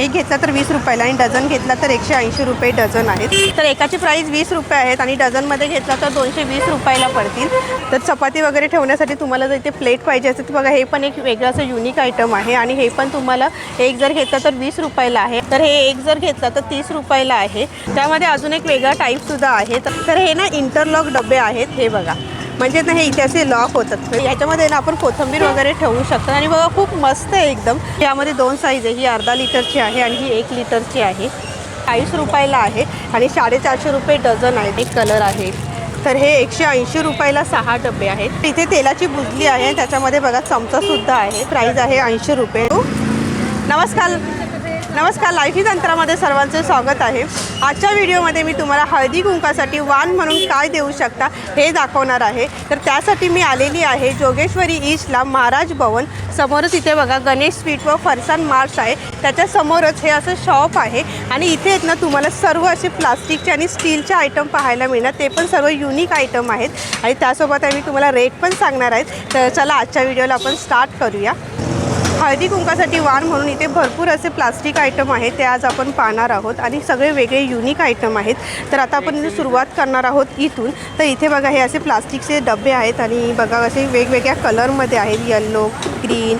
एक घेतला तर वीस रुपयाला आणि डझन घेतला तर एकशे ऐंशी रुपये डझन आहेत. तर एकाची प्राईस वीस रुपये आहेत आणि डझनमध्ये घेतला तर दोनशे वीस रुपयाला पडतील. तर चपाती वगैरे ठेवण्यासाठी तुम्हाला जर इथे प्लेट पाहिजे असेल तर बघा हे पण एक वेगळं असं युनिक आयटम आहे आणि हे पण तुम्हाला एक जर घेतलं तर वीस रुपयाला आहे. तर हे एक जर घेतलं तर तीस रुपयाला आहे. त्यामध्ये अजून एक वेगळा टाईपसुद्धा आहे. तर तर हे ना इंटरलॉक डबे आहेत. हे बघा. म्हणजे ना हे इथे असे लॉक होतात. म्हणजे याच्यामध्ये ना आपण कोथिंबीर वगैरे ठेवू शकतो. आणि बघा खूप मस्त आहे एकदम. यामध्ये दोन साईज आहे. ही अर्धा लिटरची आहे आणि ही एक लिटरची आहे. चाळीस रुपयाला आहे आणि साडेचारशे रुपये डझन आहे. एक कलर आहे. तर हे एकशे ऐंशी रुपयाला सहा डबे आहेत. इथे तेलाची बुजली आहे त्याच्यामध्ये बघा चमचासुद्धा आहे. प्राईज आहे ऐंशी रुपये. नमस्कार. नमस्कार लाईफ तंत्रामध्ये सर्वांचं स्वागत आहे. आजच्या व्हिडिओमध्ये मी तुम्हाला हळदी कुंकासाठी वाण म्हणून काय देऊ शकता हे दाखवणार आहे. तर त्यासाठी मी आलेली आहे जोगेश्वरी ईस्टला महाराज भवन. समोरच इथे बघा गणेश स्वीट व फरसान मार्च आहे. त्याच्यासमोरच हे असं शॉप आहे आणि इथे आहेत ना तुम्हाला सर्व असे प्लास्टिकचे आणि स्टीलचे आयटम पाहायला मिळणार. ते पण सर्व युनिक आयटम आहेत. आणि त्यासोबत आम्ही तुम्हाला रेट पण सांगणार आहेत तर चला आजच्या व्हिडिओला आपण स्टार्ट करूया. हळदी कुंकासाठी वाण म्हणून इथे भरपूर असे प्लास्टिक आयटम आहेत ते आज आपण पाहणार आहोत आणि सगळे वेगळे युनिक आयटम आहेत. तर आता आपण इथे सुरुवात करणार आहोत इथून. तर इथे बघा हे असे प्लास्टिकचे डबे आहेत आणि बघा असे वेगवेगळ्या कलरमध्ये आहेत येल्लो ग्रीन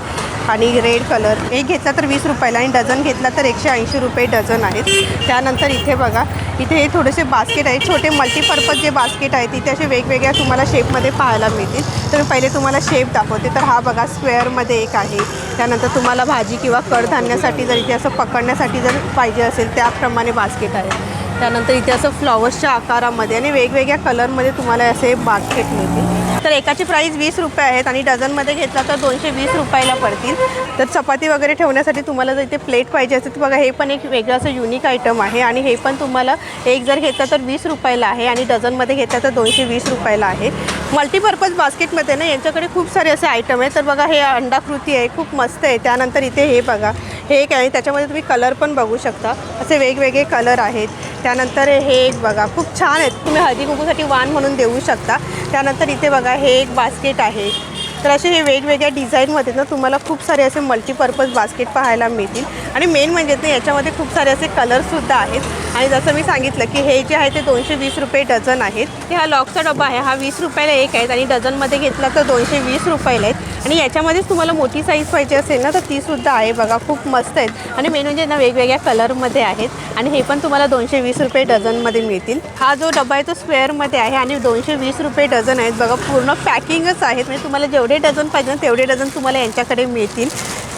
आणि रेड कलर. एक घेतला तर वीस रुपयाला आणि डझन घेतला तर एकशे ऐंशी रुपये डझन आहेत. त्यानंतर इथे बघा इथे हे थोडेसे बास्केट आहेत. छोटे मल्टीपर्पज जे बास्केट आहेत इथे असे वेगवेगळ्या तुम्हाला शेपमध्ये पाहायला मिळतील. तर मी पहिले तुम्हाला शेप दाखवते. तर हा बघा स्क्वेअरमध्ये एक आहे. त्यानंतर तुम्हाला भाजी किंवा कडधान्यासाठी जर इथे असं पकडण्यासाठी जर पाहिजे असेल त्याप्रमाणे बास्केट आहे. त्यानंतर इथे असं फ्लॉवर्सच्या आकारामध्ये आणि वेगवेगळ्या कलरमध्ये तुम्हाला असे बास्केट मिळतील. तर एकाची प्राईस वीस रुपये आहेत आणि डझनमध्ये घेतला तर दोनशे वीस रुपयाला पडतील. तर चपाती वगैरे ठेवण्यासाठी तुम्हाला जर इथे प्लेट पाहिजे असेल तर बघा हे पण एक वेगळं असं युनिक आयटम आहे आणि हे पण तुम्हाला एक जर घेतला तर वीस रुपयाला आहे आणि डझनमध्ये घेतलं तर दोनशे वीस रुपयाला आहे. मल्टीपर्पज बास्केटमध्ये ना यांच्याकडे खूप सारे असे आयटम आहेत. तर बघा हे अंडाकृती आहे खूप मस्त आहे. त्यानंतर इथे हे बघा हे एक आहे. त्याच्यामध्ये तुम्ही कलर पण बघू शकता. असे वेगवेगळे कलर आहेत. त्यानंतर हे एक बघा खूप छान आहेत. तुम्ही हळदी कुंकूसाठी वाण म्हणून देऊ शकता. त्यानंतर इथे बघा हे एक बास्केट आहे. तर असे हे वेगवेगळ्या डिझाईनमध्ये ना तुम्हाला खूप सारे असे मल्टीपर्पज बास्केट पाहायला मिळतील. आणि मेन म्हणजे ना याच्यामध्ये खूप सारे असे कलरसुद्धा आहेत. आणि जसं मी सांगितलं की हे जे आहे ते दोनशे वीस रुपये डझन आहेत. हा लॉकचा डबा आहे. हा वीस रुपयाला एक आहेत आणि डझनमध्ये घेतला तर दोनशे वीस रुपयाला आहेत. आणि याच्यामध्येच तुम्हाला मोठी साईज पाहिजे असेल ना तर तीसुद्धा आहे बघा खूप मस्त आहेत. आणि मेन म्हणजे ना वेगवेगळ्या कलरमध्ये आहेत. आणि हे पण तुम्हाला दोनशे वीस रुपये डझनमध्ये मिळतील. हा जो डबा आहे तो स्क्वेअरमध्ये आहे आणि दोनशे वीस रुपये डझन आहेत. बघा पूर्ण पॅकिंगच आहेत. म्हणजे तुम्हाला जेवढे डझन पाहिजे तेवढे डझन तुम्हाला यांच्याकडे मिळतील.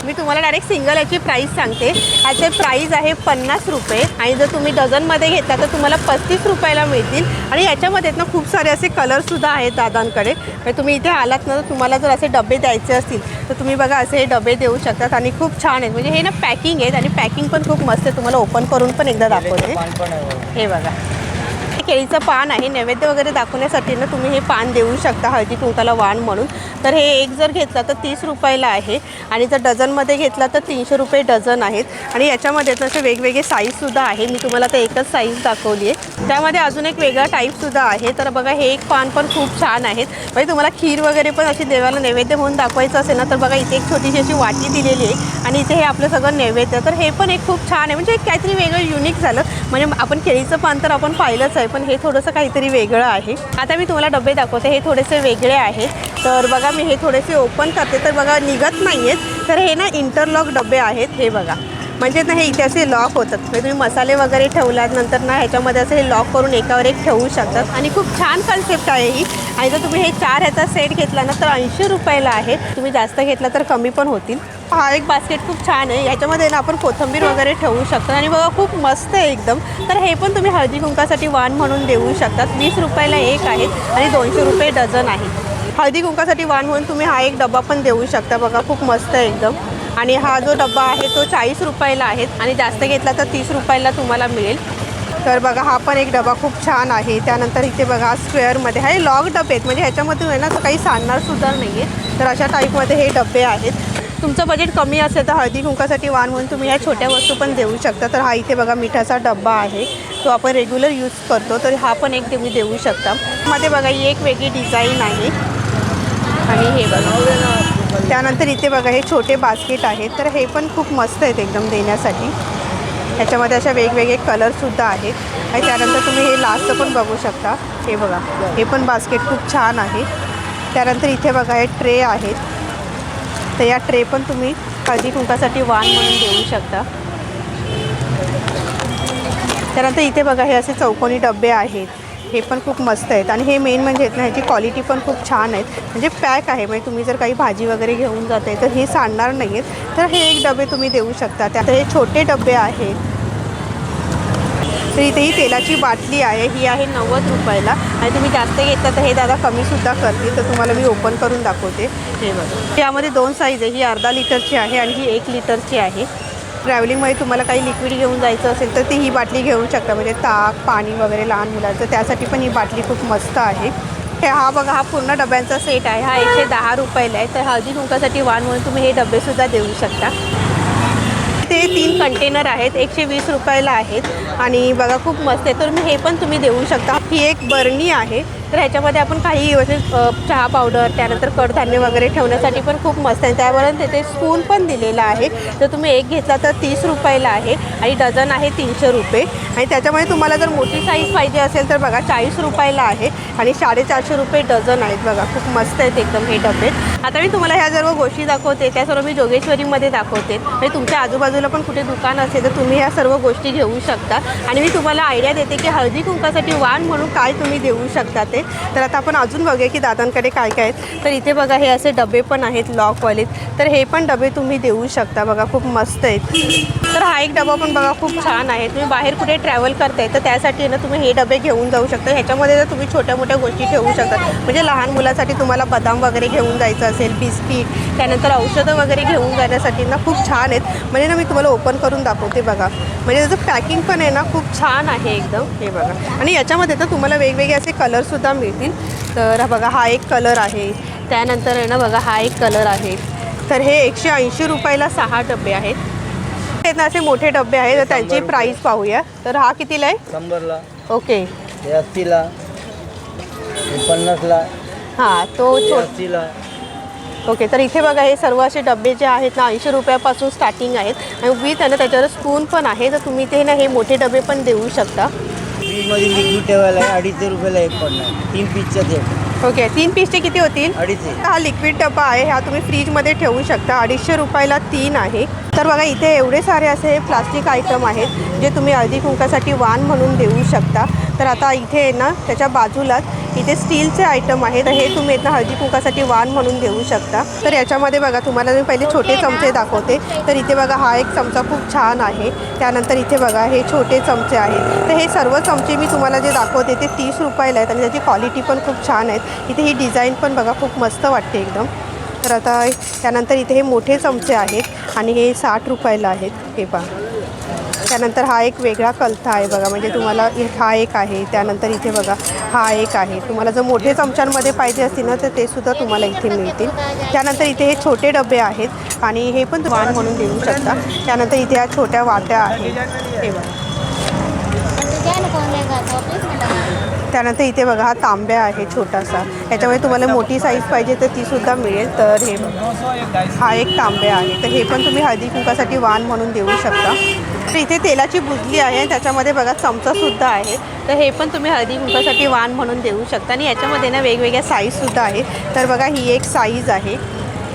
मी तुम्हाला डायरेक्ट सिंगल याची प्राईस सांगते. ह्याचे प्राईस आहे पन्नास रुपये. आणि जर तुम्ही डझनमध्ये घेतला तर तुम्हाला पस्तीस रुपयाला मिळतील. आणि याच्यामध्ये ना खूप सारे असे कलरसुद्धा आहेत दादांकडे. म्हणजे तुम्ही इथे आलात ना तर तुम्हाला जर असे डबे द्यायचे असतील तर तुम्ही बघा असे हे डबे देऊ शकतात. आणि खूप छान आहेत. म्हणजे हे ना पॅकिंग आहेत. आणि पॅकिंग पण खूप मस्त आहे. तुम्हाला ओपन करून पण एकदा दाखवते. हे बघा. केळीचं पान आहे नैवेद्य वगैरे दाखवण्यासाठी ना तुम्ही हे पान देऊ शकता हळदी कुंकाला वाण म्हणून. तर हे एक जर घेतला तर तीस रुपयाला आहे आणि जर डझनमध्ये घेतला तर तीनशे रुपये डझन आहेत. आणि याच्यामध्ये तसे वेगवेगळे साईजसुद्धा आहे. मी तुम्हाला तर एकच साईज दाखवली आहे. त्यामध्ये अजून एक वेगळा टाईपसुद्धा आहे. तर बघा हे एक पान पण खूप छान आहेत. म्हणजे तुम्हाला खीर वगैरे पण अशी देवाला नैवेद्य म्हणून दाखवायचं असेल ना तर बघा इथे एक छोटीशी अशी वाटी दिलेली आहे. आणि इथे हे आपलं सगळं नैवेद्य. तर हे पण एक खूप छान आहे. म्हणजे एक काहीतरी वेगळं युनिक झालं. म्हणजे आपण केळीचं पान तर आपण पाहिलंच आहे. पण हे थोडंसं काहीतरी वेगळं आहे. आता मी तुम्हाला डबे दाखवते. हे थोडेसे वेगळे आहेत तर बघा मी हे थोडेसे ओपन करते. तर बघा निघत नाही आहेत तर हे ना इंटरलॉक डबे आहेत. हे बघा. म्हणजे ना हे इथे असे लॉक होतात. म्हणजे तुम्ही मसाले वगैरे ठेवलात नंतर ना ह्याच्यामध्ये असं हे लॉक करून एकावर एक ठेवू शकतात. आणि खूप छान कन्सेप्ट आहे ही. आणि जर तुम्ही हे चार ह्याचा सेट घेतला ना तर ऐंशी रुपयाला आहे. तुम्ही जास्त घेतला तर कमी पण होतील. हा एक बास्केट खूप छान आहे. याच्यामध्ये ना आपण कोथिंबीर वगैरे ठेवू शकतो. आणि बघा खूप मस्त आहे एकदम. तर हे पण तुम्ही हळदी कुंकासाठी वाण म्हणून देऊ शकतात. वीस रुपयाला एक आहे आणि दोनशे रुपये डझन आहे. हळदी कुंकासाठी वाण म्हणून तुम्ही हा एक डबा पण देऊ शकता. बघा खूप मस्त आहे एकदम. आणि हा जो डबा आहे तो चाळीस रुपयाला आहे आणि जास्त घेतला तर तीस रुपयाला तुम्हाला मिळेल. तर बघा हा पण एक डबा खूप छान आहे. त्यानंतर इथे बघा स्क्वेअरमध्ये हे लॉक डबे आहेत. म्हणजे ह्याच्यामध्ये आहे ना असं काही सांडणारसुद्धा नाही आहे तर अशा टाईपमध्ये हे डबे आहेत. तुमचं बजेट कमी असेल तर हळदी कुंकासाठी वाण म्हणून तुम्ही ह्या छोट्या वस्तू पण देऊ शकता. तर हा इथे बघा मिठाचा डब्बा आहे. तो आपण रेग्युलर यूज करतो. तर हा पण एक तुम्ही देऊ शकता. मध्ये बघा ही एक वेगळी डिझाईन आहे. त्यानंतर इथे बघा हे छोटे बास्केट आहेत. तर हे पण खूप मस्त आहेत एकदम देण्यासाठी. ह्याच्यामध्ये अशा वेगवेगळे कलरसुद्धा आहेत. आणि त्यानंतर तुम्ही हे लास्ट पण बघू शकता. हे बघा हे पण बास्केट खूप छान आहे. त्यानंतर इथे बघा हे ट्रे आहेत. तर या ट्रे पण तुम्ही हळदी कुंकासाठी वाण म्हणून देऊ शकता. त्यानंतर इथे बघा हे असे चौकोनी डबे आहेत. हे पण खूप मस्त आहेत. आणि हे मेन म्हणजे आहेत ना ह्याची क्वालिटी पण खूप छान आहेत. म्हणजे पॅक आहे. म्हणजे तुम्ही जर काही भाजी वगैरे घेऊन जाते तर हे सांडणार नाही आहेत तर हे एक डबे तुम्ही देऊ शकता. त्यात हे छोटे डबे आहेत. तर इथे ही तेलाची बाटली आहे. ही आहे नव्वद रुपयाला. आणि तुम्ही जास्त घेतला तर हे दादा कमीसुद्धा करतील. तर तुम्हाला मी ओपन करून दाखवते. हे बघा. यामध्ये दोन साईज आहे. ही अर्धा लिटरची आहे आणि ही एक लिटरची आहे. ट्रॅव्हलिंगमध्ये तुम्हाला काही लिक्विड घेऊन जायचं असेल तर ती ही बाटली घेऊ शकता. म्हणजे ताक पाणी वगैरे लहान मुलांचं. त्यासाठी पण ही बाटली खूप मस्त आहे. हे हा बघा हा पूर्ण डब्यांचा सेट आहे. हा एकशे दहा रुपयाला आहे. तर हळदी कुंकासाठी वाण म्हणून तुम्ही हे डबेसुद्धा देऊ शकता. ते तीन कंटेनर आहेत. एकशे वीस रुपयाला आहेत. आणि बघा खूप मस्त आहे. तर मी हे पण तुम्ही देऊ शकता. ही एक बरणी आहे. तर ह्याच्यामध्ये आपण काही असे चहा पावडर त्यानंतर कडधान्य वगैरे ठेवण्यासाठी पण खूप मस्त आहे. त्यावरून तिथे स्पून पण दिलेला आहे. तर तुम्ही एक घेतला तर तीस रुपयाला आहे आणि डझन आहे तीनशे रुपये. आणि त्याच्यामध्ये तुम्हाला जर मोठी साईज पाहिजे असेल तर बघा चाळीस रुपयाला आहे आणि साडेचारशे रुपये डझन आहेत बघा. खूप मस्त आहेत एकदम हे डबे. आता मी तुम्हाला ह्या सर्व गोष्टी दाखवते. त्या सर्व मी जोगेश्वरीमध्ये दाखवते. म्हणजे तुमच्या आजूबाजूला पण कुठे दुकान असेल तर तुम्ही ह्या सर्व गोष्टी घेऊ शकता. आणि मी तुम्हाला आयडिया देते की हळदी कुंकासाठी वाण म्हणून काय तुम्ही देऊ शकता ते. तर आता आपण अजून बघूया की दादांकडे काय काय आहेत. तर इथे बघा हे असे डबे पण आहेत लॉकवाले तर हे पण डबे तुम्ही देऊ शकता. बघा खूप मस्त आहेत. तर हा एक डबा पण बघा खूप छान आहे. तुम्ही बाहेर कुठे ट्रॅव्हल करताय तर त्यासाठी ना तुम्ही हे डबे घेऊन जाऊ शकता. ह्याच्यामध्ये जर तुम्ही छोट्या मोठ्या गोष्टी ठेवू शकता. म्हणजे लहान मुलासाठी तुम्हाला बदाम वगैरे घेऊन जायचं असेल बिस्किट त्यानंतर औषधं वगैरे घेऊन जाण्यासाठी ना खूप छान आहेत. म्हणजे ना मी तुम्हाला ओपन करून दाखवते बघा. म्हणजे त्याचं पॅकिंग पण आहे ना खूप छान आहे एकदम. हे बघा. आणि याच्यामध्ये तर तुम्हाला वेगवेगळे असे कलरसुद्धा मिळतील. तर बघा हा एक कलर आहे. त्यानंतर आहे ना बघा हा एक कलर आहे. तर हे एकशे ऐंशी रुपयाला सहा डबे आहेत. हे ना असे मोठे डबे आहेत. तर त्यांची प्राईस पाहूया. तर हा कितीला आहे? शंभरला. ओके. हे अस्सीला. हे पन्नासला. हां तो हे छो अस्सीला. ओके तर इथे बघा हे सर्व असे डबे जे आहेत ना ऐंशी रुपयापासून स्टार्टिंग आहेत. आणि विथ आहे ना त्याच्यावर स्पून पण आहे. तर तुम्ही ते ना हे मोठे डबे पण देऊ शकता. फ्रीजमध्ये लिक्विड ठेवायला आहे अडीचशे रुपयाला एक पडणार. तीन पीसच्या सेट ओके तीन पीसचे किती होतील? अडीचशे. हा लिक्विड डबा आहे हा तुम्ही फ्रीजमध्ये ठेवू शकता. अडीचशे रुपयाला तीन आहे. तर बघा इथे एवढे सारे असे प्लास्टिक आयटम आहेत जे तुम्ही हळदी कुंकासाठी वाण म्हणून देऊ शकता. तर आता इथे ना त्याच्या बाजूलाच इथे स्टीलचे आयटम आहेत. तर हे तुम्ही इथं हळदी कुकासाठी वाण म्हणून देऊ शकता. तर याच्यामध्ये बघा तुम्हाला मी पहिले छोटे चमचे दाखवते. तर इथे बघा हा एक चमचा खूप छान आहे. त्यानंतर इथे बघा हे छोटे चमचे आहेत. तर हे सर्व चमचे मी तुम्हाला जे दाखवते ते तीस रुपयाला आहेत आणि त्याची क्वालिटी पण खूप छान आहेत. इथे ही डिझाईन पण बघा खूप मस्त वाटते एकदम. तर आता त्यानंतर इथे हे मोठे चमचे आहेत आणि हे साठ रुपयाला आहेत. हे पहा. त्यानंतर हा एक वेगळा कलथा आहे बघा म्हणजे तुम्हाला हा एक आहे. त्यानंतर इथे बघा हा एक आहे. तुम्हाला जर मोठे चमच्यांमध्ये पाहिजे असतील ना तर ते सुद्धा तुम्हाला इथे मिळतील. त्यानंतर इथे हे छोटे डबे आहेत आणि हे पण वाण म्हणून देऊ शकता. त्यानंतर इथे ह्या छोट्या वाट्या आहेत. त्यानंतर इथे बघा हा तांब्या आहे छोटासा. याच्यामुळे तुम्हाला मोठी साईज पाहिजे तर तीसुद्धा मिळेल. तर हे हा एक तांब्या आहे. तर हे पण तुम्ही हळदी कुंकासाठी वाण म्हणून देऊ शकता. तर इथे तेलाची बुजली आहे त्याच्यामध्ये बघा चमचासुद्धा आहे. तर हे पण तुम्ही हळदी कुंकासाठी वाण म्हणून देऊ शकता. आणि याच्यामध्ये ना वेगवेगळ्या साईजसुद्धा आहे तर बघा ही एक साईज आहे.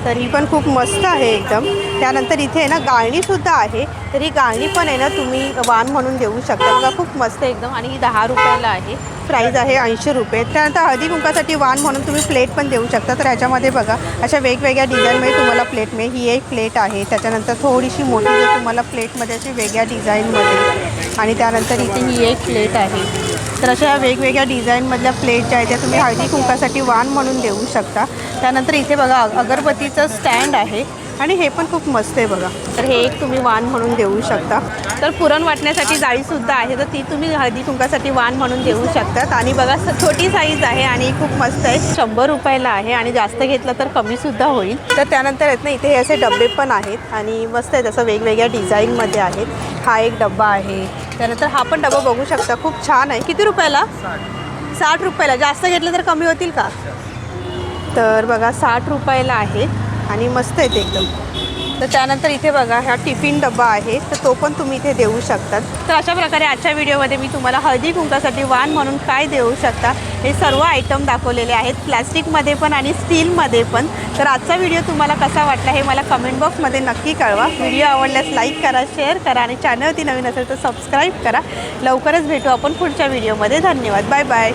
तर ही पण खूप मस्त आहे एकदम. त्यानंतर इथे आहे ना गाळणीसुद्धा आहे. तर ही गाळणी पण आहे ना तुम्ही वाण म्हणून देऊ शकता. बघा खूप मस्त एकदम. आणि ही दहा रुपयाला आहे. प्राईज आहे ऐंशी रुपये. त्यानंतर हळदी कुंकासाठी वाण म्हणून तुम्ही प्लेट पण देऊ शकता. तर ह्याच्यामध्ये बघा अशा वेगवेगळ्या डिझाईनमध्ये तुम्हाला प्लेट मिळेल. ही एक प्लेट आहे. त्याच्यानंतर थोडीशी मोठी जर तुम्हाला प्लेटमध्ये अशी वेगळ्या डिझाईनमध्ये आणि त्यानंतर इथे ही एक प्लेट आहे. तर अशा वेगवेगळ्या डिझाईनमधल्या प्लेट ज्या आहेत त्या तुम्ही हळदी कुंकासाठी वाण म्हणून देऊ शकता. त्यानंतर इथे बघा अगरबत्तीचं स्टँड आहे. आणि हे पण खूप मस्त आहे बघा. तर हे एक तुम्ही वाण म्हणून देऊ शकता. तर पुरण वाटण्यासाठी जाळीसुद्धा आहे तर ती तुम्ही हळदी कुंकासाठी वाण म्हणून देऊ शकतात. आणि बघा छोटी साईज आहे आणि खूप मस्त आहे. शंभर रुपयाला आहे आणि जास्त घेतलं तर कमीसुद्धा होईल. तर त्यानंतर आहेत ना इथे हे असे डबे पण आहेत आणि मस्त आहेत असं वेगवेगळ्या डिझाईनमध्ये आहेत. हा एक डब्बा आहे. त्यानंतर हा पण डबा बघू शकता खूप छान आहे. किती रुपयाला? साठ रुपयाला. जास्त घेतलं तर कमी होतील का? तर बघा साठ रुपयाला आहे. आणि मस्त आहेत एकदम. तर त्यानंतर इथे बघा हा टिफिन डब्बा आहे तर तो पण तुम्ही इथे देऊ शकतात. तर अशा प्रकारे आजच्या व्हिडिओमध्ये मी तुम्हाला हळदी कुंकासाठी वाण म्हणून काय देऊ शकता हे सर्व आयटम दाखवलेले आहेत. प्लॅस्टिकमध्ये पण आणि स्टीलमध्ये पण. तर आजचा व्हिडिओ तुम्हाला कसा वाटला हे मला कमेंट बॉक्समध्ये नक्की कळवा. व्हिडिओ आवडल्यास लाईक करा शेअर करा आणि चॅनलवरती नवीन असेल तर सबस्क्राईब करा. लवकरच भेटू आपण पुढच्या व्हिडिओमध्ये. धन्यवाद. Bye bye